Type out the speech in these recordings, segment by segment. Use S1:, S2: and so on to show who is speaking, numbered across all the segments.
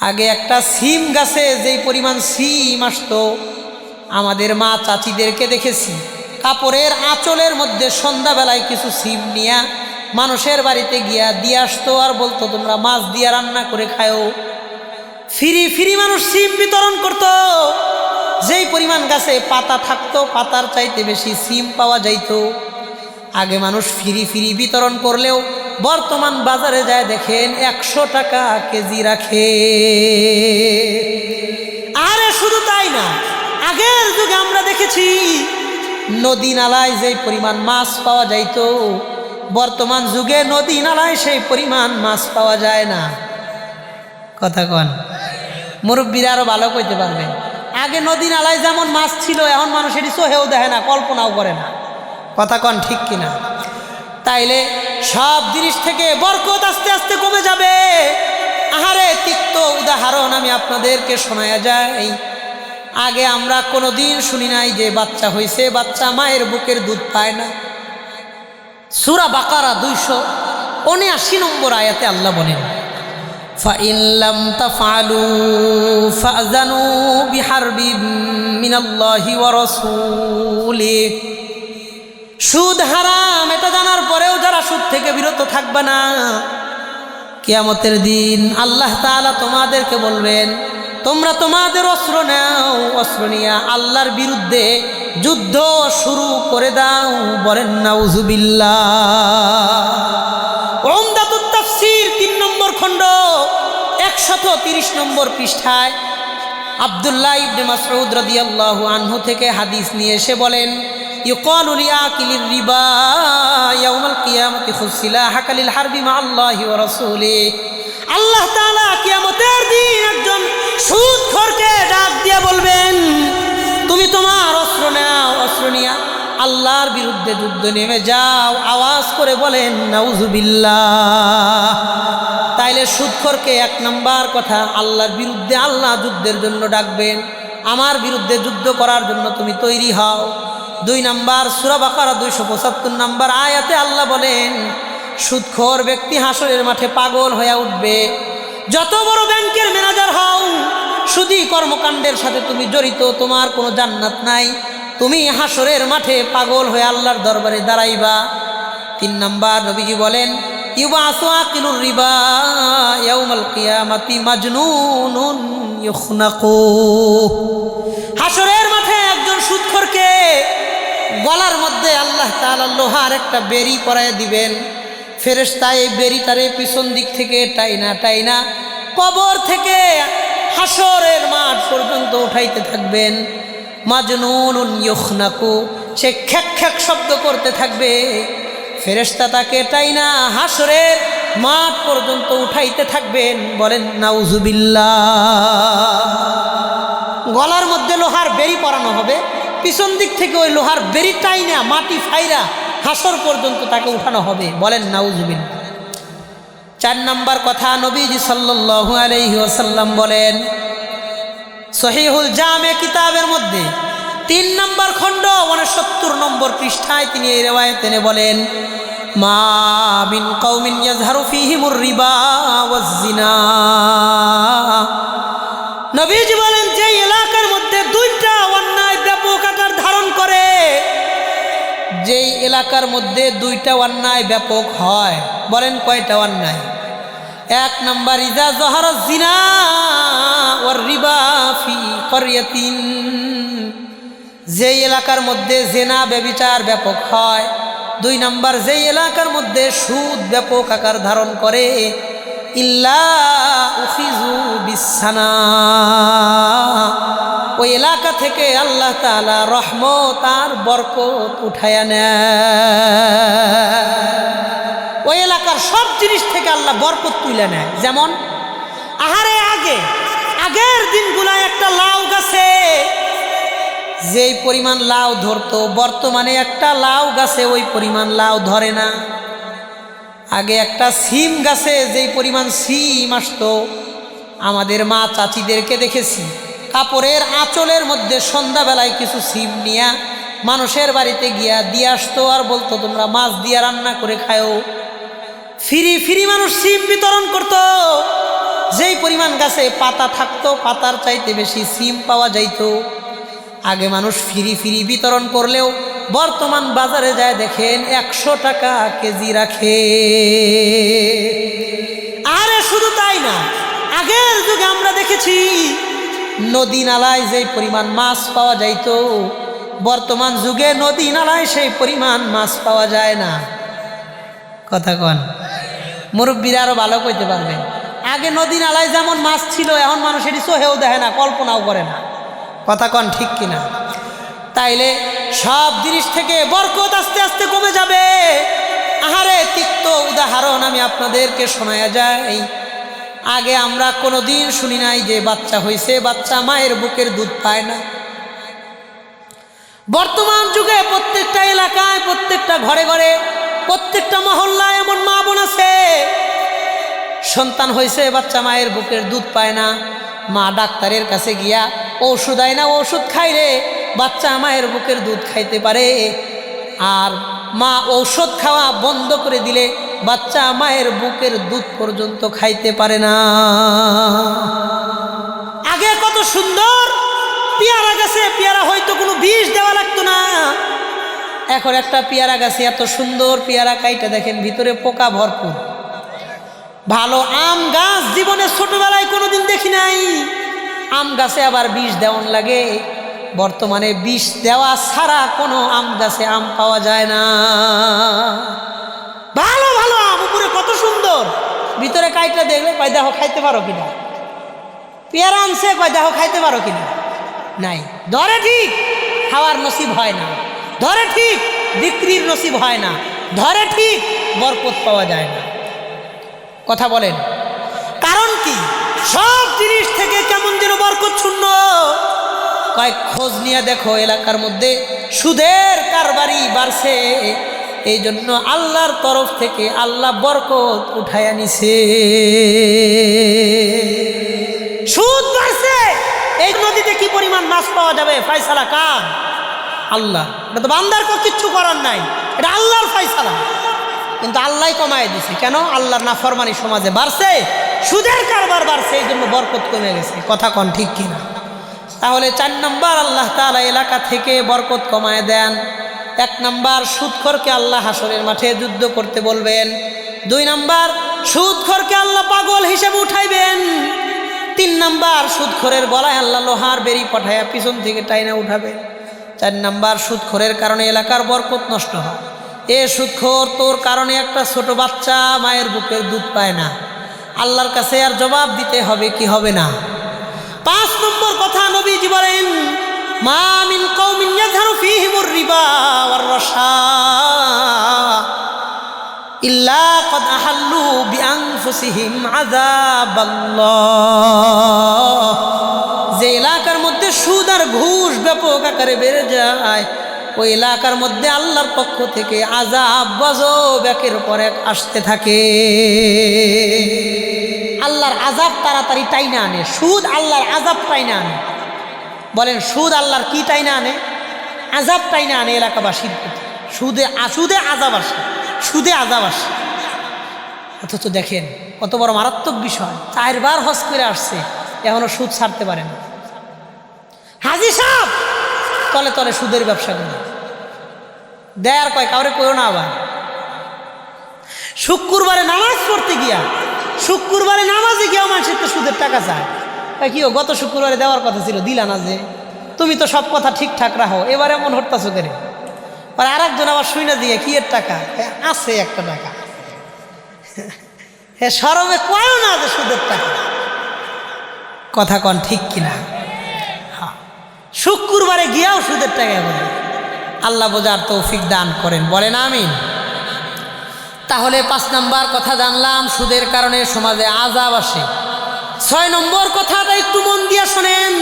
S1: আগে একটা সিম গাছে যেই পরিমাণ সিম আসতো, আমাদের মা চাচিদেরকে দেখেছি। কাপড়ের আঁচলের মধ্যে সন্ধ্যাবেলায় কিছু সিম নিয়া মানুষের বাড়িতে গিয়া দিয়ে আসতো আর বলতো, তোমরা মাছ দিয়া রান্না করে খায়ও ফিরি ফিরি মানুষ সিম বিতরণ করত। যেই পরিমাণ গাছে পাতা থাকতো, পাতার চাইতে বেশি সিম পাওয়া যাইত। আগে মানুষ ফিরি ফিরি বিতরণ করলেও বর্তমান বাজারে যায় দেখেন একশো টাকা কেজি রাখে। আরে শুধু তাই না, আগের যুগে আমরা দেখেছি, নদী নালায় যেই পরিমাণ মাছ পাওয়া যাইত, বর্তমান যুগে নদী নালায় সেই পরিমাণ মাছ পাওয়া যায় না। কথা কন, মুরব্বীরা আরও ভালো কইতে পারবেন আগে নদী নালায় যেমন মাছ ছিল, এখন মানুষ এটি চোহেও দেখে না, কল্পনাও করে না। কথা কন ঠিক কিনা? তাইলে সব জিনিস থেকে বরকত আস্তে আস্তে কমে যাবে আহারে তিক্ত উদাহরণ আমি আপনাদেরকে শোনায়া যাই আগে আমরা কোনো দিন শুনি নাই যে বাচ্চা হয়েছে বাচ্চা মায়ের বুকের দুধ পায় না সুরা বাকারা দুইশো উনআশি নম্বর আয়াতে আল্লাহ বলেন فإن لم تفعلوا فأذنوا بحرب من الله ورسوله সুদ হারাম, এটা জানার পরেও যারা সুদ থেকে বিরত থাকবে না। কিয়ামতের দিন আল্লাহ তাআলা তোমাদেরকে বলবেন, তোমরা তোমাদের অস্ত্র নাও, অস্ত্র নিয়ে আল্লাহর বিরুদ্ধে যুদ্ধ শুরু করে দাও। বলেন, নাউজুবিল্লাহ। ওমদাতুত তাফসীর তিন নম্বর খণ্ড, একশত তিরিশ নম্বর পৃষ্ঠায় আবদুল্লাহ ইবনে মাসউদ রাদিয়াল্লাহু আনহু থেকে হাদিস নিয়ে এসে বলেন লিআকিলির রিবা ইয়াউমাল কিয়ামতি খুসিলাহাক লিল হারবি মা আল্লাহি ওয়া রাসূলিহি আল্লাহ তাআলা কিয়ামতের দিন একজন সুদখোরকে ডাক দিয়ে বলবেন, তুমি তোমার অস্ত্র নাও, অস্ত্র নিয়া আল্লাহর বিরুদ্ধে যুদ্ধ নেমে যাও। আওয়াজ করে বলেন নাউজুবিল্লাহ তাইলে সুদখোরকে এক নম্বর কথা, আল্লাহর বিরুদ্ধে আল্লাহ যুদ্ধের জন্য ডাকবেন। আমার বিরুদ্ধে যুদ্ধ করার জন্য তুমি তৈরি হও। দুই নাম্বার সুরাবাকারা দুইশো পঁচাত্তর নাম্বার আয়াতে আল্লাহ বলেন, সুদখোর ব্যক্তি হাসরের মাঠে পাগল হয়ে উঠবে। যত বড় ব্যাংকের ম্যানেজার হও, সুদী কর্মকাণ্ডের সাথে তুমি জড়িত, তোমার কোনো জান্নাত নাই। তুমি হাসরের মাঠে পাগল হয়ে আল্লাহর দরবারে দাঁড়াইবা। তিন নাম্বার, নবীজি বলেন, ইউবাসু আকিলুর রিবা, ইয়াউমাল কিয়ামাতি মাজনুনুন ইউখনাকু হাসরের মাঠে একজন সুদখোরকে গলার মধ্যে আল্লাহ তাআলা লোহার একটা বেরি পরায় দিবেন। ফেরেশতা এই বেরিটারে পিছন দিক থেকে টাইনা টাইনা কবর থেকে হাসরের মাঠ পর্যন্ত উঠাইতে থাকবেন। মাজনুন ইউখনাকু, সে খ্যাক খ্যাক শব্দ করতে থাকবে। ফেরেশতা তাকে টাইনা হাসরের মাঠ পর্যন্ত উঠাইতে থাকবেন। বলেন, নাউজুবিল্লাহ। গলার মধ্যে লোহার বেরি পরানো হবে। পিছন দিক থেকে ওই লোহার বেরি টাইনা মাটি ফাইরা হাসর পর্যন্ত তাকে উঠানো হবে। বলেন, নাউজুবিল্লাহ। চার নাম্বার কথা নবীজি সাল্লাল্লাহু আলাইহি ওয়াসাল্লাম বলেন, সহিহুল জামে কিতাবের মধ্যে তিন নম্বর খণ্ড মানে সত্তর নম্বর পৃষ্ঠায় তিনি এই রেওয়ায়ত এনে বলেন, মা মিন কওমিন ইয়াজহারু ফীহিমুর রিবা ওয়াজ জিনা। নবীজি এলাকার মধ্যে দুইটা অন্যায় ব্যাপক হয়। বলেন কয়টা অন্যায়? এক নম্বর, ইজা জহার জিনা ওর রিবা ফি করিয়াতিন। যেই এলাকার মধ্যে জেনা ব্যবিচার ব্যাপক হয়। দুই নম্বর, যেই এলাকার মধ্যে সুদ ব্যাপক আকার ধারণ করে। ইল্লা উখিজু বিছানা ওই এলাকা থেকে আল্লাহ তাআলা রহমত আর বরকত উঠায়া নেয়। ওই এলাকার সব জিনিস থেকে আল্লাহ বরকত তুলে নেয়। যেমন, আহারে আগে, আগের দিনগুলায় একটা লাউ গাছে, যেই পরিমাণ লাউ ধরতো, বর্তমানে একটা লাউ গাছে ওই পরিমাণ লাউ ধরে না। আগে একটা সিম গাছে যেই পরিমাণ সিম আসতো, আমাদের মা চাচিদেরকে দেখেছি। কাপড়ের আঁচলের মধ্যে সন্ধ্যাবেলায় কিছু সিম নিয়া মানুষের বাড়িতে গিয়া দিয়ে আসতো আর বলতো, তোমরা মাছ দিয়া রান্না করে খায়ও ফিরি ফিরি মানুষ সিম বিতরণ করত। যেই পরিমাণ গাছে পাতা থাকতো, পাতার চাইতে বেশি সিম পাওয়া যাইত। আগে মানুষ ফিরি ফিরি বিতরণ করলেও বর্তমান বাজারে যায় দেখেন একশো টাকা কেজি রাখে। আরে শুধু তাই না, আগের যুগে আমরা দেখেছি নদী নালায় যে পরিমাণ মাছ পাওয়া যাইতো, বর্তমান যুগে নদী নালায় সেই পরিমাণ মাছ পাওয়া যায় না। কথা কন। মুরব্বীরা আরও ভালো কইতে পারবেন আগে নদী নালায় যেমন মাছ ছিল, এখন মানুষ এটি চোহেও দেখে না, কল্পনাও করে না। কথা কন ঠিক কিনা? তাইলে সব জিনিস থেকে বরকত আস্তে আস্তে কমে যাবে। আহারে তিক্ত উদাহরণ আমি আপনাদেরকে শোনায়া যাই। আগে আমরা কোনো দিন শুনি নাই যে বাচ্চা হয়েছে বাচ্চা মায়ের বুকের দুধ পায় না। বর্তমান যুগে প্রত্যেকটা এলাকায়, প্রত্যেকটা ঘরে ঘরে, প্রত্যেকটা মহল্লায় এমন মা বোন আছে। সন্তান হয়েছে বাচ্চা মায়ের বুকের দুধ পায় না। মা ডাক্তারের কাছে গিয়া ওষুধ আয় না, ওষুধ খাইলে বাচ্চা মায়ের বুকের দুধ খাইতে পারে। আর মা ঔষধ খাওয়া বন্ধ করে দিলে বাচ্চা মায়ের বুকের দুধ পর্যন্ত খাইতে পারে না। আগে কত সুন্দর পেয়ারা গাছে, পেয়ারা হয়তো কোনো বিষ দেওয়া লাগতো না। এখন একটা পেয়ারা গাছে এত সুন্দর পেয়ারা কাইটা দেখেন, ভিতরে পোকা ভরপুর। ভালো আম গাছ জীবনে ছোটবেলায় কোনোদিন দেখি নাই। আম গাছে আবার বিষ দেওয়ান লাগে। বর্তমানে বিষ দেওয়া ছাড়া কোনো আম গাছে আম পাওয়া যায় না। ভালো ভালো আম, উপরে কত সুন্দর। ভিতরে কাইটা দেখলে কয়, দেখো, খাইতে পারো কিনা? পেয়ারা আনছে, কয়, দেখো, খাইতে পারো কিনা? নাই। ধরে ঠিক, খাওয়ার নসিব হয় না। ধরে ঠিক, বিক্রির নসিব হয় না। ধরে ঠিক, বরকত পাওয়া যায় না। কথা বলেন। কারণ কি? সব জিনিস থেকে কেমন যেন বরকত শূন্য। কয়েক খোঁজ নিয়ে দেখো, এলাকার মধ্যে সুদের কারবারি বাড়ছে। এই জন্য আল্লাহর তরফ থেকে আল্লাহ বরকত উঠাইয়া নিছে। সুদ বাড়ছে। এই নদীতে কি পরিমাণ মাছ পাওয়া যাবে? ফাইসালা কার? আল্লাহ। এটা তো বান্দার কো কিচ্ছু করার নাই। এটা আল্লাহর ফাইসালা কিন্তু আল্লাহ কমায় দিছে। কেন? আল্লাহর নাফরমানি সমাজে বাড়ছে। সুদের কারবার বাড়ছে। এই জন্য বরকত কমে গেছে। কথা কন ঠিক কিনা? তাহলে চার নম্বর আল্লাহ তালা এলাকা থেকে বরকত কমায় দেন। এক নম্বর সুদখরকে আল্লাহ হাসরের মাঠে যুদ্ধ করতে বলবেন। দুই নম্বর সুদখরকে আল্লাহ পাগল হিসেবে উঠাইবেন। তিন নাম্বার সুদখোরের গলায় আল্লাহ লোহার বেরি পাঠাইয়া পিছন থেকে টাইনা উঠাবে চার নাম্বার সুদখোরের কারণে এলাকার বরকত নষ্ট হয়। এ সুদখোর তোর কারণে একটা ছোট বাচ্চা মায়ের বুকের দুধ পায় না। আল্লাহর কাছে আর জবাব দিতে হবে কি হবে না। পাঁচ নম্বর কথা নবীজি বলেন রিবা যে এলাকার মধ্যে সুদ আর ঘুষ ব্যাপক আকারে বেড়ে যায়, ওই এলাকার মধ্যে আল্লাহর পক্ষ থেকে আজাব গজব একের পর এক আসতে থাকে। আল্লাহর আজাব তাড়াতাড়ি টাইনা আনে, সুদ আল্লাহর আজাব টাইনা আনে। বলেন, সুদ আল্লাহর কি টাইনা আনে? আজাব টাইনা আনে এলাকাবাসীর প্রতি? সুদে সুদে আজাব আসে, সুদে আজাব আসে। অথচ দেখেন, কত বড় মারাত্মক বিষয়। চারবার হজ করে আসছে, এখনও সুদ ছাড়তে পারে না। হাজি সাহ তলে তলে সুদের ব্যবসা করে। দেয় আর কয়, কাউরে কইও না আবার। শুক্রবারে নামাজ পড়তে গিয়া, শুক্রবারে নামাজে গিয়েও মানুষের তো সুদের টাকা চায়। কি গত শুক্রবারে দেওয়ার কথা ছিল, দিলা না যে। তুমি তো সব কথা ঠিকঠাক রাখো, এবার এমন হরতাছো করে আর আর একজন আবার শুনে দিয়ে, কি এর টাকা? আছে একটা টাকা। হ্যাঁ সরমে কয়ও না যে সুদের টাকা। কথা কন ঠিক কিনা। শুক্রবারে গিয়াও সুদের টাকা বলে। আল্লাহ বোঝার তৌফিক দান করেন, বলেন আমিন। তাহলে পাঁচ নাম্বার কথা জানলাম, সুদের কারণে সমাজে আজাব আসে। ছয় নম্বর কথাটা একটু মন দিয়া শোনেন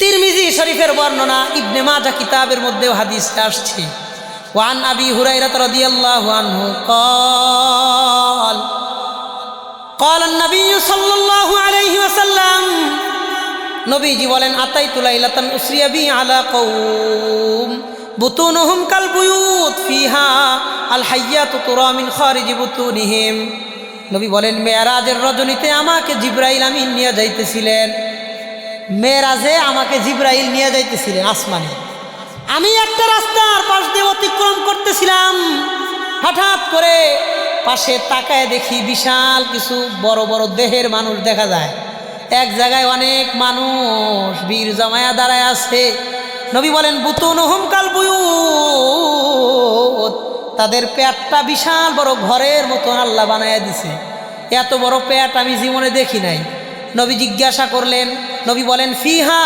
S1: তিরমিজি শরীফের বর্ণনা ইবনে মাজা কিতাবের মধ্যেও হাদিসটা আসছে ওয়ান আবি হুরাইরাত রাদিয়াল্লাহু আনহু قال قال النبي صلى الله عليه وسلم নবীজি বলেন আতাইতু লাইলাতান উসরিয়া বি আলা কওম বুতুনুহুম কাল বুয়ুত ফিহা আল হাইয়াতু তুরা মিন খারিজি বুতুনিহিম নবী বলেন, মেয়ারাজের রজনীতে আমাকে জিব্রাইল আমিন নিয়ে যাইতেছিলেন। মেয়েরাজে আমাকে জিব্রাইল নিয়ে যাইতেছিলেন আসমানে। আমি একটা রাস্তার পাশ দিয়ে অতিক্রম করতেছিলাম। হঠাৎ করে পাশে তাকায় দেখি বিশাল কিছু বড় বড় দেহের মানুষ দেখা যায়। এক জায়গায় অনেক মানুষ বীর জমায়া দাঁড়ায় আছে। নবী বলেন, বুতুন হুমকাল বুয়ুত। তাদের পেটটা বিশাল বড় ঘরের মতন আল্লাহ বানায়া দিছে। এত বড় পেট আমি জীবনে দেখি নাই। নবী জিজ্ঞাসা করলেন, নবী বলেন, ফিহা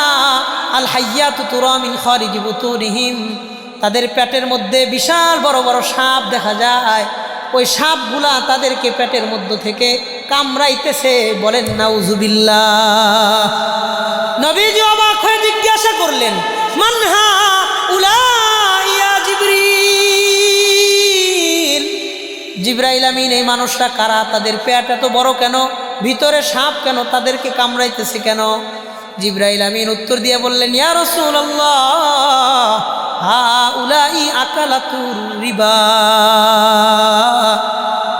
S1: আল হাইয়া তুতুরমিন খরিজ বুতুরিহিম তাদের পেটের মধ্যে বিশাল বড় বড় সাপ দেখা যায়। ওই সাপগুলা তাদেরকে পেটের মধ্য থেকে কামড়াইতেছে। বলেন নাউজুবিল্লা নবীজি অবাক হয়ে জিজ্ঞাসা করলেন মানহা উলাইয়া জিব্রাইল আমিন, এই মানুষরা কারা? তাদের পেট এত বড় কেন? ভিতরে সাপ কেন? তাদেরকে কামড়াইতেছে কেন? জিব্রাইল আমিন উত্তর দিয়ে বললেন, ইয়া রাসূলুল্লাহ হা উলাই আকালাতুর রিবা।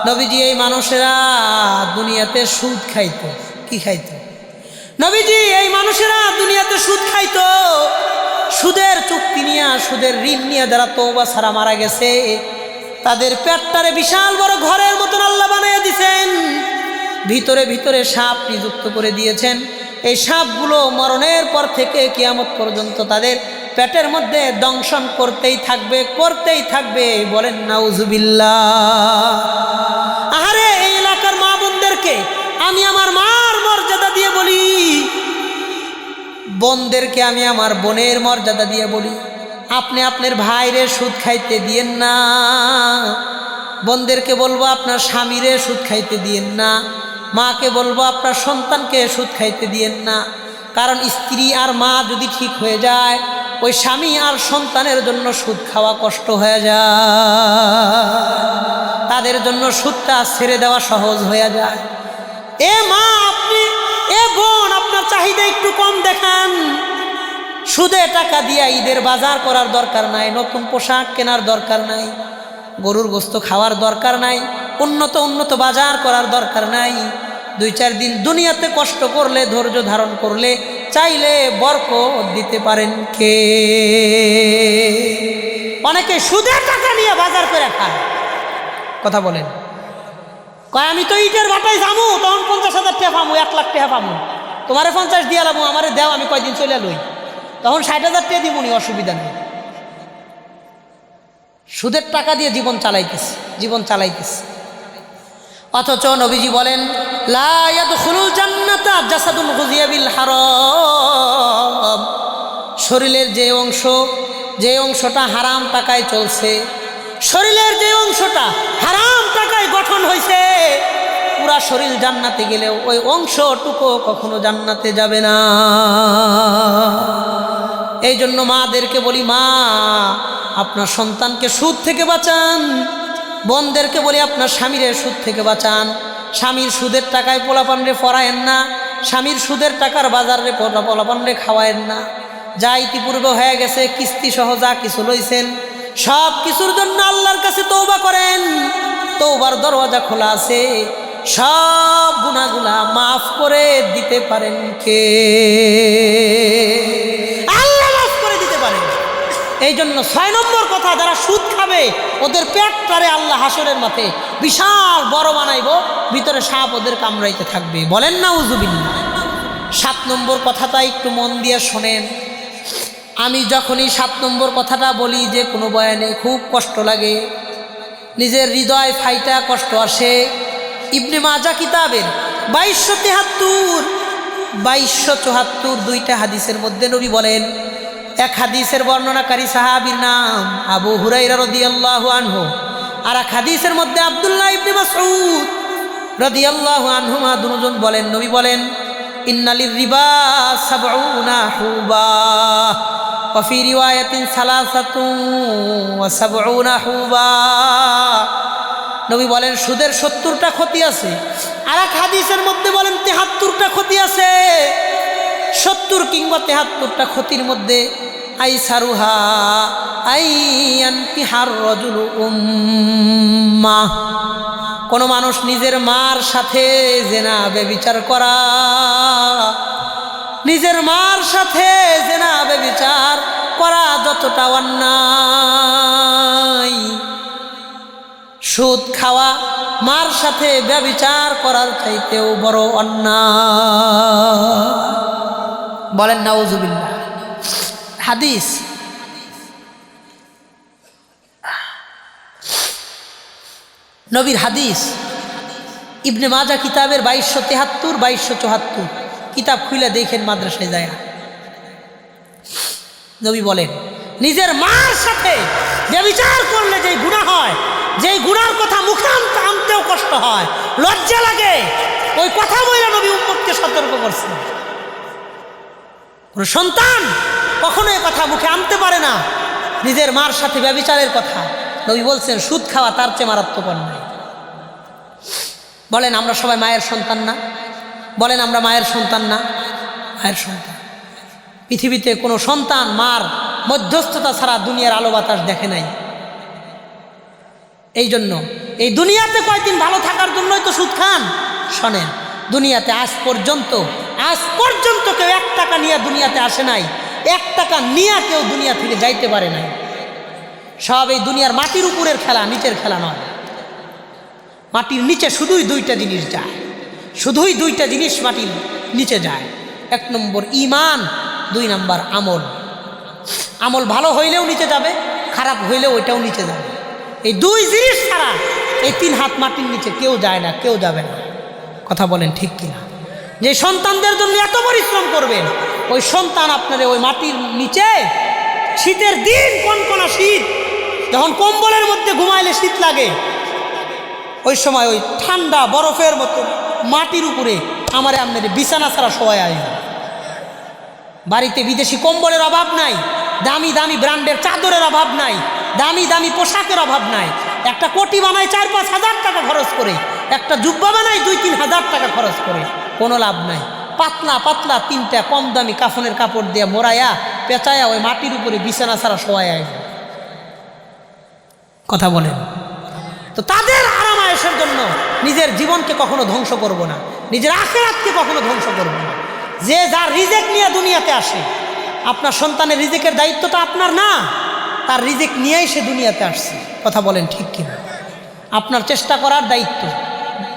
S1: নবীজি এই মানুষেরা দুনিয়াতে সুদ খাইতো। কি খাইত? নবীজি এই মানুষেরা দুনিয়াতে সুদ খাইতো। সুদের চুক্তি নিয়ে, সুদের ঋণ নিয়ে যারা তৌবা ছাড়া মারা গেছে তাদের পেটটারে বিশাল বড় ঘরের মতন আল্লাহ বানিয়ে দিছেন। ভিতরে ভিতরে সাপ নিযুক্ত করে দিয়েছেন। এই সাপগুলো মরণের পর থেকে কিয়ামত পর্যন্ত তাদের পেটের মধ্যে দংশন করতেই থাকবে করতেই থাকবে। বলেন নাউজুবিল্লা আহারে, এই এলাকার মা বোনদেরকে আমি আমার মার মর্যাদা দিয়ে বলি। বোনদেরকে আমি আমার বোনের মর্যাদা দিয়ে বলি। আপনি আপনার ভাইরে সুদ খাইতে দিয়েন না। বোনদেরকে বলব, আপনার স্বামীরে সুদ খাইতে দিয়েন না। মাকে বলব, আপনার সন্তানকে সুদ খাইতে দিয়েন না। কারণ স্ত্রী আর মা যদি ঠিক হয়ে যায়, ওই স্বামী আর সন্তানের জন্য সুদ খাওয়া কষ্ট হয়ে যায়। তাদের জন্য সুদটা ছেড়ে দেওয়া সহজ হয়ে যায়। এ মা, আপনি, এ বোন, আপনার চাহিদা একটু কম দেখান। সুদে টাকা দিয়া ঈদের বাজার করার দরকার নাই, নতুন পোশাক কেনার দরকার নাই, গরুর গোস্ত খাওয়ার দরকার নাই, উন্নত উন্নত বাজার করার দরকার নাই। দুই চার দিন দুনিয়াতে কষ্ট করলে, ধৈর্য ধারণ করলে, চাইলে বরক দিতে পারেন কে? অনেকে সুদে টাকা নিয়ে বাজার করে খায়। কথা বলেন। কয়, আমি তো ইটের ভাটায় যাব তখন পঞ্চাশ হাজার টাকা পাবো এক লাখ টাকা পাবো তোমারে পঞ্চাশ দিয়ে লাবো আমারে দেও, আমি কয়দিন চলে লই? তখন ষাট হাজার টাকা দিবনি, অসুবিধা নেই। সুদের টাকা দিয়ে জীবন চালাইতেছে জীবন চালাইতেছে। অথচ নবীজি বলেন শরীরের যে অংশ, যে অংশটা হারাম টাকায় চলছে, শরীরের যে অংশটা হারাম টাকায় গঠন হয়েছে পুরা শরীর জান্নাতে গেলেও ওই অংশটুকু কখনো জান্নাতে যাবে না। এই জন্য মাদেরকে বলি, মা, আপনার সন্তানকে সুদ থেকে বাঁচান। বোনদেরকে বলি, আপনার স্বামীর সুদ থেকে বাঁচান। স্বামীর সুদের টাকায় পোলাপানরে ফরায়েন না। স্বামীর সুদের টাকার বাজারে পোলাপানরে খাওয়ায়েন না। যা ইতিপূর্বে হয়ে গেছে, কিস্তি সহ যা কিছু লইছেন, সব কিছুর জন্য আল্লাহর কাছে তৌবা করেন। তৌবার দরওয়াজা খোলা আছে। সব গুণাগুলা মাফ করে দিতে পারেন কে আল্লাহ মাফ করে দিতে পারেন এই জন্য ছয় নম্বর কথা, যারা সুদ খাবে, ওদের পেটটারে আল্লাহ হাসরের মাঠে। বিশাল বড় বানাইব, ভিতরে সাপ ওদের কামড়াইতে থাকবে। বলেন না উজুবিল্লা সাত নম্বর কথাটা একটু মন দিয়ে শোনেন। আমি যখনই সাত নম্বর কথাটা বলি যে, কোনো বয়ানে খুব কষ্ট লাগে। নিজের হৃদয় ফাইটা কষ্ট আসে। ইবনে মাজা কিতাবের বাইশশো তেহাত্তর, বাইশশো চুহাত্তর দুইটা হাদিসের মধ্যে নবী বলেন এক হাদিসের বর্ণনাকারী সাহাবির নাম আবু হুরাইরা রদিয়াল্লাহু আনহু আর এক হাদিসের মধ্যে আব্দুল্লাহ ইবনে মাসউদ রদিয়াল্লাহু আনহুমা দুজন বলেন নবী বলেন ইন্নালির রিবা সাবউনা হুবা وفي رواية ثلاثة وسبعون حوبا নবী বলেন সুদের সত্তরটা ক্ষতি আছে আর এক হাদিসের মধ্যে বলেন তেহাত্তরটা ক্ষতি আছে সত্তর কিংবা তেহাত্তরটা ক্ষতির মধ্যে আই সারুহা আই আনতিহার রজুল উম্মা। কোনো মানুষ নিজের মার সাথে জেনা বেবিচার করা। নিজের মার সাথে জেনা বেবিচার করা যতটা অন্যায়। সুদ খাওয়া, মার সাথে ব্যবিচার করার চাইতেও বড় অন্যায়। বলেন, নাউজুবিল্লাহ। হাদিস। নবীর হাদিস। ইবনে মাজা কিতাবের বাইশশো তেহাত্তর, বাইশশো চুহাত্তর কিতাব খুলে দেখেন মাদ্রাসায় যায় নবী বলেন, নিজের মার সাথে যে বিচার করলে যেই গুণা হয়, যেই গুণার কথা মুখে আনতে, আনতেও কষ্ট হয়, লজ্জা লাগে, ওই কথা বলে নবী উম্মতকে সতর্ক করছেন। কোনো সন্তান কখনো কথা মুখে আনতে পারে না। নিজের মার সাথে ব্যবিচারের কথা। নবী বলছেন, সুদ খাওয়া তার চেয়ে মারাত্মক অন্যায়। বলেন, আমরা সবাই মায়ের সন্তান না? বলেন, আমরা মায়ের সন্তান না? মায়ের সন্তান। পৃথিবীতে কোনো সন্তান, মার মধ্যস্থতা ছাড়া দুনিয়ার আলো বাতাস দেখে নাই। এই জন্য এই দুনিয়াতে কয়েকদিন ভালো থাকার জন্যই তো সুদ খান, শোনেন, দুনিয়াতে আজ পর্যন্ত আজ পর্যন্ত কেউ এক টাকা নিয়ে দুনিয়াতে আসে নাই, এক টাকা নিয়ে কেউ দুনিয়া থেকে যাইতে পারে নাই। সব এই দুনিয়ার মাটির উপরের খেলা, নিচের খেলা নয়। মাটির নিচে শুধুই দুইটা জিনিস যায়। শুধুই দুইটা জিনিস মাটির নিচে যায়। এক নম্বর ইমান, দুই নম্বর আমল। আমল ভালো হইলেও নিচে যাবে, খারাপ হইলেও ওইটাও নিচে যাবে। এই দুই জিনিস ছাড়া এই তিন হাত মাটির নিচে কেউ যায় না, কেউ যাবে না। কথা বলেন ঠিক কিনা? যে সন্তানদের জন্য এত পরিশ্রম করবেন, ওই সন্তান আপনার ওই মাটির নিচে শীতের দিন কনকনা শীত, যখন কম্বলের মধ্যে ঘুমাইলে শীত লাগে, ওই সময় ওই ঠান্ডা বরফের মতো মাটির উপরে আমারে আপনার বিছানা ছাড়া সবাই আয় বাড়িতে বিদেশি কম্বলের অভাব নাই, দামি দামি ব্র্যান্ডের চাদরের অভাব নাই, দামি দামি পোশাকের অভাব নাই। একটা কোটি বানায় চার পাঁচ হাজার টাকা খরচ করে, একটা জুব্বা বানায় দুই তিন হাজার টাকা খরচ করে। কোনো লাভ নাই। পাতলা পাতলা তিনটা কম দামি কাফনের কাপড় দিয়ে মোড়ায়া, পেঁচায়া ওই মাটির উপরে বিছানা ছাড়া আসবে কথা বলেন। তো তাদের আরাম আরামায়েশের জন্য নিজের জীবনকে কখনো ধ্বংস করব না। নিজের আখেরাতকে কখনো ধ্বংস করব না। যে যার রিজেক নিয়ে দুনিয়াতে আসে, আপনার সন্তানের রিজেকের দায়িত্বটা আপনার না, তার রিজেক নিয়েই সে দুনিয়াতে আসছে। কথা বলেন ঠিক কিনা? আপনার চেষ্টা করার দায়িত্ব।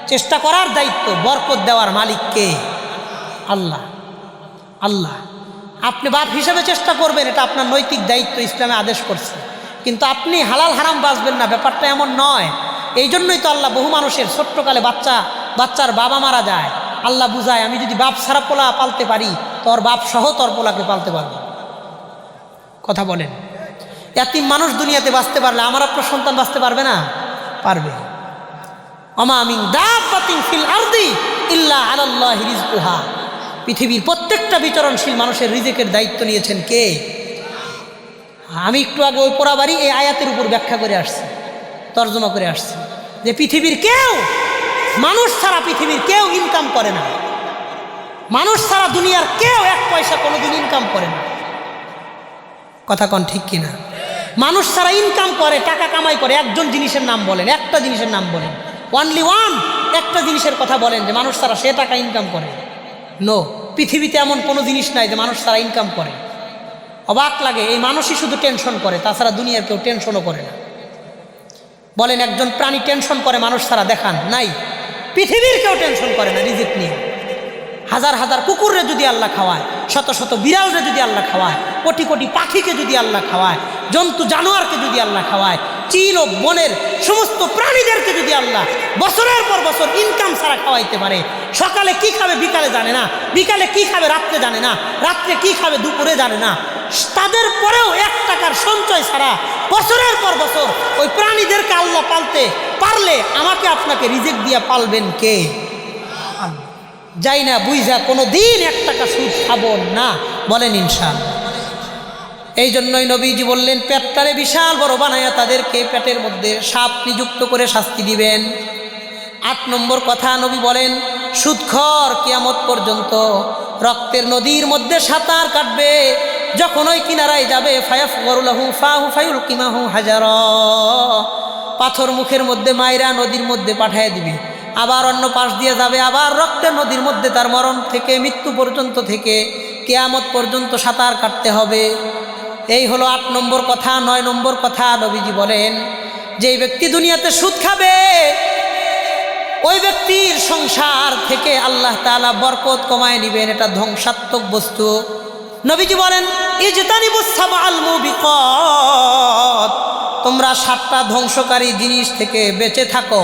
S1: চেষ্টা করার দায়িত্ব, বরকত দেওয়ার মালিককে আল্লাহ। আল্লাহ। আপনি বাপ হিসেবে চেষ্টা করবেন, এটা আপনার নৈতিক দায়িত্ব, ইসলামে আদেশ করছে। কিন্তু আপনি হালাল হারাম বাঁচবেন না, ব্যাপারটা এমন নয়। এই জন্যই তো আল্লাহ বহু মানুষের ছোট্টকালে বাচ্চা, বাচ্চার বাবা মারা যায়। আল্লাহ বুঝায়, আমি যদি বাপ সারা পোলা পালতে পারি, তোর বাপ সহ তোর পোলাকে পালতে পারব। কথা বলেন। এতিম মানুষ দুনিয়াতে বাঁচতে পারলে, আমার আপনার সন্তান বাঁচতে পারবে না? পারবে। অমা আমিন দাবাতিন ফিল পৃথিবীর প্রত্যেকটা বিচরণশীল মানুষের রিজেকের দায়িত্ব নিয়েছেন কে? আমি একটু আগে ওই পোড়াবাড়ি এই আয়াতের উপর ব্যাখ্যা করে আসছি, তর্জমা করে আসছি যে পৃথিবীর কেউ, মানুষ ছাড়া পৃথিবীর কেউ ইনকাম করে না। মানুষ ছাড়া দুনিয়ার কেউ এক পয়সা কোনোদিন ইনকাম করে না। কথা কন ঠিক কিনা? মানুষ ছাড়া ইনকাম করে, টাকা কামাই করে, একজন জিনিসের নাম বলেন, একটা জিনিসের নাম বলেন। ওয়ানলি ওয়ান একটা জিনিসের কথা বলেন যে মানুষ তারা সে টাকা ইনকাম করে। নো পৃথিবীতে এমন কোনো জিনিস নাই যে মানুষ তারা ইনকাম করে। অবাক লাগে, এই মানুষই শুধু টেনশন করে, তাছাড়া দুনিয়ার কেউ টেনশনও করে না। বলেন, একজন প্রাণী টেনশন করে, মানুষ তারা দেখান, নাই। পৃথিবীর কেউ টেনশন করে না রিজিক নিয়ে। হাজার হাজার কুকুররে যদি আল্লাহ খাওয়ায়, শত শত বিড়ালরে যদি আল্লাহ খাওয়ায়, কোটি কোটি পাখিকে যদি আল্লাহ খাওয়ায়, জন্তু জানোয়ারকে যদি আল্লাহ খাওয়ায় চিল ও বনের সমস্ত প্রাণীদেরকে যদি আল্লাহ বছরের পর বছর ইনকাম ছাড়া খাওয়াইতে পারে, সকালে কি খাবে বিকালে জানে না, বিকালে কি খাবে রাত্রে জানে না, রাত্রে কি খাবে দুপুরে জানে না, তাদের পরেও এক টাকার সঞ্চয় ছাড়া বছরের পর বছর ওই প্রাণীদেরকে আল্লাহ পালতে পারলে আমাকে আপনাকে রিজেক্ট দিয়ে পালবেন কে। যাই না বুঝা কোনো দিন এক টাকা সুদ খাব না, বলেন ইনশাল এই জন্যই নবীজি বললেন, পেটটারে বিশাল বড় বানায়া তাদেরকে পেটের মধ্যে সাপ নিযুক্ত করে শাস্তি দিবেন। আট নম্বর কথা নবী বলেন, সুদখর কিয়ামত পর্যন্ত রক্তের নদীর মধ্যে সাঁতার কাটবে, যখন ওই কিনারায় যাবে ফায়াফ গরুলাহু ফাহু হাজার। পাথর মুখের মধ্যে মাইরা নদীর মধ্যে পাঠিয়ে দিবে। আবার অন্য পাশ দিয়ে যাবে, আবার রক্তের নদীর মধ্যে তার মরণ থেকে, মৃত্যু পর্যন্ত থেকে, কেয়ামত পর্যন্ত সাঁতার কাটতে হবে। এই হলো আট নম্বর কথা, নয় নম্বর কথা, নবীজি বলেন, যেই ব্যক্তি দুনিয়াতে সুদ খাবে, ওই ব্যক্তির সংসার থেকে আল্লাহ তাআলা বরকত কমায় নিবেন, এটা ধ্বংসাত্মক বস্তু। নবীজি বলেন ইজতানিবুসাবাল মুবিকাত তোমরা সাতটা ধ্বংসকারী জিনিস থেকে বেঁচে থাকো।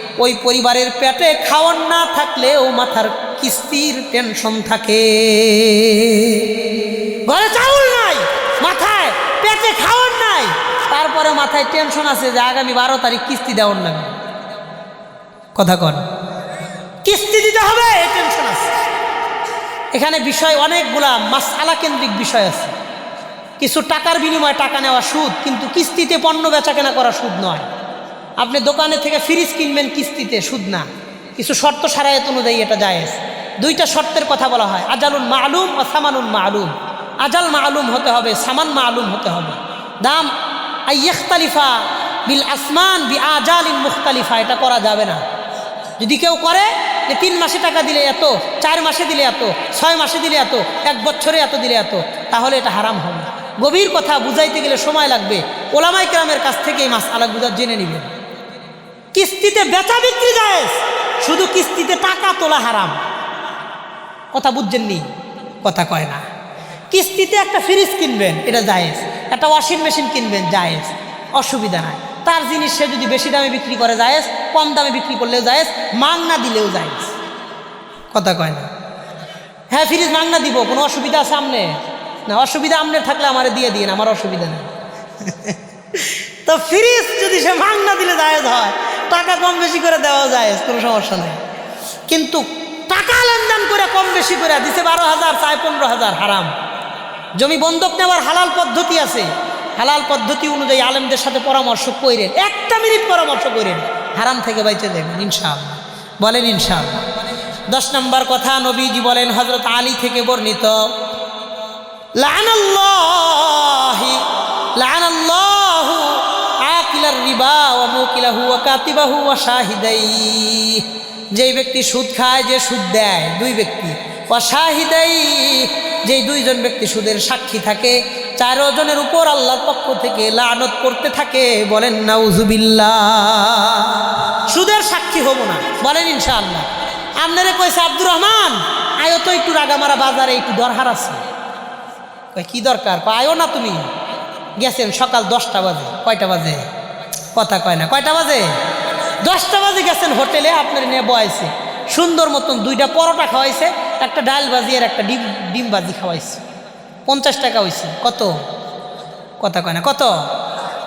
S1: ওই পরিবারের পেটে খাওয়ার না থাকলেও মাথার কিস্তির টেনশন থাকে। ঘরে চাউল নাই, মাথায় পেটে খাওয়ার নাই, তারপরে মাথায় টেনশন আছে যে আগামী বারো তারিখ কিস্তি দেওয়ার লাগবে কথা কন। কিস্তি দিতে হবে টেনশন আছে। এখানে বিষয় অনেকগুলা মাসালা কেন্দ্রিক বিষয় আছে। কিছু টাকার বিনিময়ে টাকা নেওয়া সুদ, কিন্তু কিস্তিতে পণ্য বেচা কেনা করা সুদ নয়। আপনি দোকানে থেকে ফ্রিজ কিনবেন কিস্তিতে, সুদ না। কিছু শর্ত সারায়ত অনুযায়ী এটা জায়েজ। দুইটা শর্তের কথা বলা হয়, আজালুন মালুম ও সামানুন মালুম। আজাল মালুম হতে হবে, সামান মালুম হতে হবে। দাম আইয়খতালিফা বিল আসমান বি আজালিন মুখতালিফা, এটা করা যাবে না। যদি কেউ করে, যে তিন মাসে টাকা দিলে এত, চার মাসে দিলে এত, ছয় মাসে দিলে এত, এক বছরে এত দিলে এত, তাহলে এটা হারাম হবে। গভীর কথা বুঝাইতে গেলে সময় লাগবে। ওলামাই গ্রামের কাছ থেকে এই মাস আলাগ বুঝা জেনে নেবেন। কিস্তিতে বেচা বিক্রি যায় শুধু কিস্তিতে টাকা তোলা হারাম। কথা বুঝছেন নি কথা কয় না। কিস্তিতে একটা ফ্রিজ কিনবেন, এটা জায়েজ। একটা ওয়াশিং মেশিন কিনবেন, জায়েজ। অসুবিধা নাই। তার জিনিস সে যদি বেশি দামে বিক্রি করে, জায়েজ। কম দামে বিক্রি করলেও জায়েজ। মাংনা দিলেও জায়েজ। কথা কয় না। হ্যাঁ ফ্রিজ মাংনা দিব, কোনো অসুবিধা আছে সামনে না, অসুবিধা আমনে থাকলে আমার দিয়ে দিন আমার অসুবিধা নেই। তো ফ্রিজ যদি সে মাংনা দিলে জায়েজ হয় টাকা কম বেশি করে দেওয়া যায়, কোনো সমস্যা নেই। কিন্তু টাকা লেনদেন করে কম বেশি করে দিছে বারো হাজার চায় পনেরো হাজার, হারাম। জমি বন্ধক নেওয়ার হালাল পদ্ধতি আছে। হালাল পদ্ধতি অনুযায়ী আলেমদের সাথে পরামর্শ করেন একটা মিনিট পরামর্শ করেন হারাম থেকে বাইচে দেবেন ইনশাআল্লাহ। বলেন, ইনশাআল্লাহ। দশ নম্বর কথা নবীজি বলেন হজরত আলী থেকে বর্ণিত, লানাল্লাহি ওয়া মুকিলাহু ওয়া কাতিবাহু ওয়া শাহিদাই যেই ব্যক্তি সুদ খায়, যে সুদ দেয়, দুই ব্যক্তি। ওয়া শাহিদাই যেই দুইজন ব্যক্তি সুদের সাক্ষী থাকে, চারো জনের উপর আল্লাহর পক্ষ থেকে লানত করতে থাকে। বলেন, নাউজুবিল্লাহ। সুদের সাক্ষী হব না। বলেন, ইনশাআল্লাহ। আপনারে কইছে, আব্দুর রহমান, আয়ো তো একটু রাগামারা বাজারে, একটু দরহার আছে। কি দরকার? পায়ও না তুমি। গেছেন সকাল দশটা বাজে, কয়টা বাজে? কথা কয় না। কয়টা বাজে? দশটা বাজে গেছেন হোটেলে, আপনার নিয়ে বয়াইছে। সুন্দর মতন দুইটা পরোটা খাওয়াইছে, একটা ডাল ভাজি আর একটা ডিম ডিম ভাজি খাওয়াইছে। পঞ্চাশ টাকা হয়েছে কত? কথা কয় না। কত?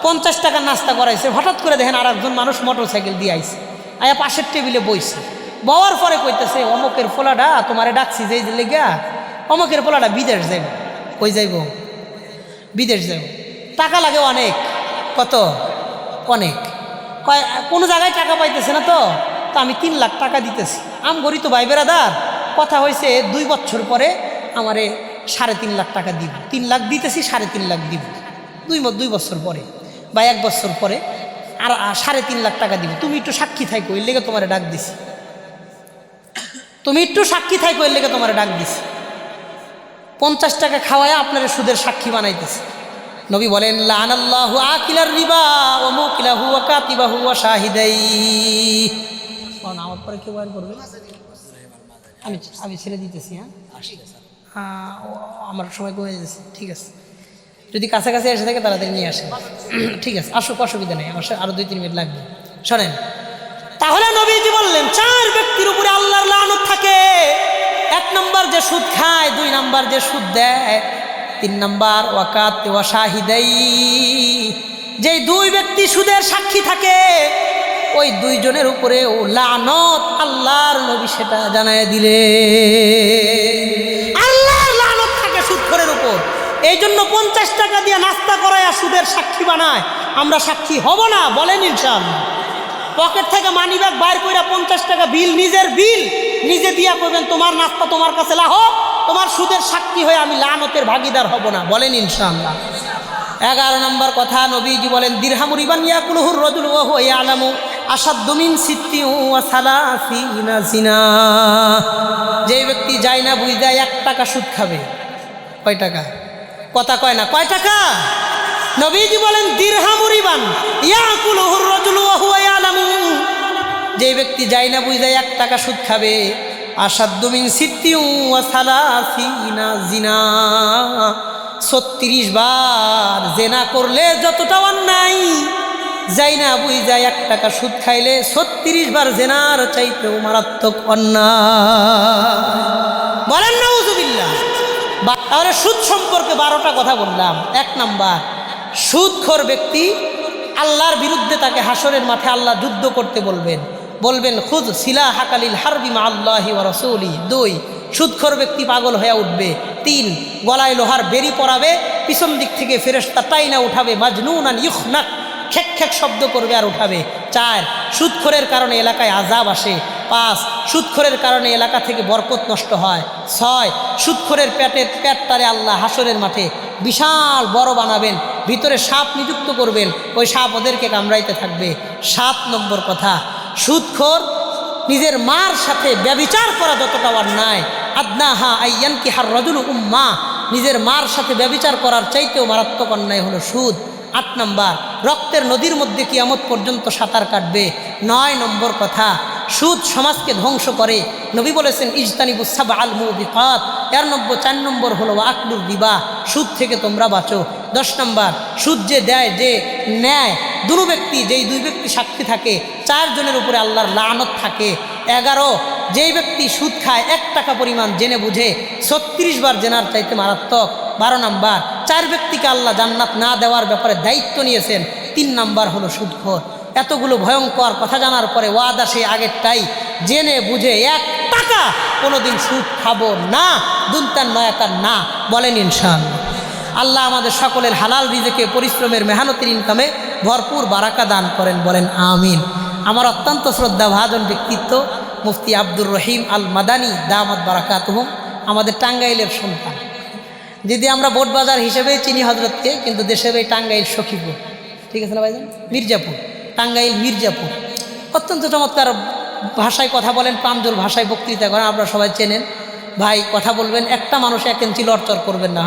S1: পঞ্চাশ টাকার নাস্তা করাইছে। হঠাৎ করে দেখেন আর একজন মানুষ মোটর সাইকেল দিয়ে আইছে। আয়া পাশের টেবিলে বইছে। বওয়ার পরে কইতেছে, অমকের ফোলাটা তোমারে ডাকছি যে লেগা, অমকের ফোলাটা বিদেশ যাইব। কই যাইব? বিদেশ যাইব। টাকা লাগে অনেক। কত? অনেক। কয়, কোনো জায়গায় টাকা পাইতেছে না তো? তো আমি তিন লাখ টাকা দিতেছি। আম গড়ি তো ভাই বেড়াদার কথা হয়েছে দুই বছর পরে আমারে সাড়ে তিন লাখ টাকা দিব। তিন লাখ দিতেছি, সাড়ে তিন লাখ দিব। দুই দুই বছর পরে বা এক বছর পরে আর সাড়ে তিন লাখ টাকা দিব। তুমি একটু সাক্ষী থাইকো, এর লেগে তোমার ডাক দিছি। তুমি একটু সাক্ষী থাইকো, এর লেগে তোমার ডাক দিছি। পঞ্চাশ টাকা খাওয়ায় আপনার সুদের সাক্ষী বানাইতেছে। নবী বলেন লানাল্লাহু আকিলার রিবা ও মুকিলাহু ওয়া কাতিবাহু ওয়া শাহিদাই আমার পরে কেউ আর করবে আমি আমি ছেড়ে দিতেছি হ্যাঁ? হ্যাঁ, আমার সময় কমে যাচ্ছে ঠিক আছে। যদি কাছাকাছি এসে থাকে তাড়াতাড়ি নিয়ে আসেন। ঠিক আছে আসুক অসুবিধা নেই আমার আরও দুই তিন মিনিট লাগবে। শোনেন তাহলে নবীজি বললেন চার ব্যক্তির উপরে আল্লাহর লানত থাকে। এক নম্বর যে সুদ খায় দুই নম্বর যে সুদ দেয়। তিন নম্বর, ওয়াকাত ওয়া শাহিদাই। যেই দুই ব্যক্তি সুদের সাক্ষী থাকে, ওই দুইজনের উপরে ও লানত আল্লাহর নবী সেটা জানায় দিলে। আল্লাহর লানত থাকে সুদখোরের উপর। এই জন্য পঞ্চাশ টাকা দিয়ে নাস্তা করায় সুদের সাক্ষী বানায়। আমরা সাক্ষী হব না, বলেন ইনশাআল্লাহ। পকেট থেকে মানি ব্যাগ বাইর করে পঞ্চাশ টাকা বিল নিজের বিল নিজে দিয়া করবেন তোমার নাস্তা তোমার কাছে লাহ তোমার সুদের সাক্ষী হয়ে আমি লানতের ভাগিদার হব না, বলেন ইনশাআল্লাহ। এগারো নম্বর কথা, নবীজি বলেন, দিরহামুর ইবান ইয়াকুলহুর রজুল ওয়া হুয়া ইয়ালামু আসাদ্দুমিন যে ব্যক্তি যায় না, বুঝা এক টাকা সুদ খাবে। কয় টাকা? কথা কয় না, কয় টাকা? নবীজি বলেন, দিরহামুর ইবান ইয়াকুলহুর রজুল ওয়া হুয়া ইয়ালামু। যে ব্যক্তি যায় না, বুঝা এক টাকা সুদ খাবে। আসাদ্দুমিন ওয়া জিনা ছত্রিশ বার জেনা করলে যতটা অন্যায় যাই না বুঝ যায় এক টাকা সুদ খাইলে ছত্রিশ বার জেনার চাইতেও মারাত্মক অন্যায়। বলেন না তাহলে সুদ সম্পর্কে বারোটা কথা বললাম। এক নাম্বার, সুদখোর ব্যক্তি আল্লাহর বিরুদ্ধে তাকে হাসরের মাঠে আল্লাহ যুদ্ধ করতে বলবেন। বলবেন, খুদ শিলা হাকালিল হারবিমা আল্লাহি ওয়া রসৌলি। দুই সুদখোর ব্যক্তি পাগল হয়ে উঠবে। তিন, গলায় লোহার বেরি পরাবে, পিছন দিক থেকে ফেরেস্তা টাইনা উঠাবে মাজনুন আন ইউখনাক খেক খেক শব্দ করবে আর উঠাবে। চার সুদখোরের কারণে এলাকায় আজাব আসে। পাঁচ সুদখোরের কারণে এলাকা থেকে বরকত নষ্ট হয়। ছয় সুদখোরের পেটের পেটটারে আল্লাহ হাসরের মাঠে বিশাল বড় বানাবেন, ভিতরে সাপ নিযুক্ত করবেন, ওই সাপ ওদেরকে কামড়াইতে থাকবে। সাত নম্বর কথা সুদখোর, নিজের মার সাথে ব্যবিচার করা যতটা অন্যায়। আদনা হা আইয়ান কি হার রজুল উম্মা নিজের মার সাথে ব্যবিচার করার চাইতেও মারাত্মক অন্যায় হলো সুদ। আট নম্বর, রক্তের নদীর মধ্যে কিয়ামত পর্যন্ত সাঁতার কাটবে। নয় নম্বর কথা সুদ সমাজকে ধ্বংস করে। নবী বলেছেন ইজতানিবুসাব আল মুবিকাত। এর নব্বই চার নম্বর হলো আকলুর দিবা সুদ থেকে তোমরা বাঁচো। দশ নম্বর, সুদ যে দেয়, যে ন্যায় দুটো ব্যক্তি, যেই দুই ব্যক্তি সাক্ষী থাকে, চারজনের উপরে আল্লাহর লানত থাকে। এগারো, যেই ব্যক্তি সুদ খায়, এক টাকা পরিমাণ জেনে বুঝে, ছত্রিশ বার জেনার চাইতে মারাত্মক। বারো নাম্বার, চার ব্যক্তিকে আল্লাহ জান্নাত না দেওয়ার ব্যাপারে দায়িত্ব নিয়েছেন। তিন নাম্বার হলো, সুদখোর। এতগুলো ভয়ঙ্কর কথা জানার পরে ওয়াদা সেই আগেরটাই। জেনে বুঝে এক টাকা কোনোদিন সুদ খাব না, দুনতার নয়াকার না, বলেন ইনশান আল্লাহ আমাদের সকলের হালাল রিজেকে, পরিশ্রমের মেহনতের ইনকামে ভরপুর বারাকা দান করেন, বলেন আমিন। আমার অত্যন্ত শ্রদ্ধা ভাজন ব্যক্তিত্ব, মুফতি আব্দুর রহিম আল মাদানি দামাত বারাকাত আমাদের টাঙ্গাইলের সন্তান। যদি আমরা বোট বাজার হিসেবে চিনি হজরতকে, কিন্তু দেশের এই টাঙ্গাইল সখীপুর। ঠিক আছে না ভাইজান? মির্জাপুর। টাঙ্গাইল মির্জাপুর। অত্যন্ত চমৎকার ভাষায় কথা বলেন প্রাঞ্জল ভাষায় বক্তৃতা করেন, আপনারা সবাই চেনেন। ভাই, কথা বলবেন, একটা মানুষ এক ইঞ্চি লড়চড় করবেন না।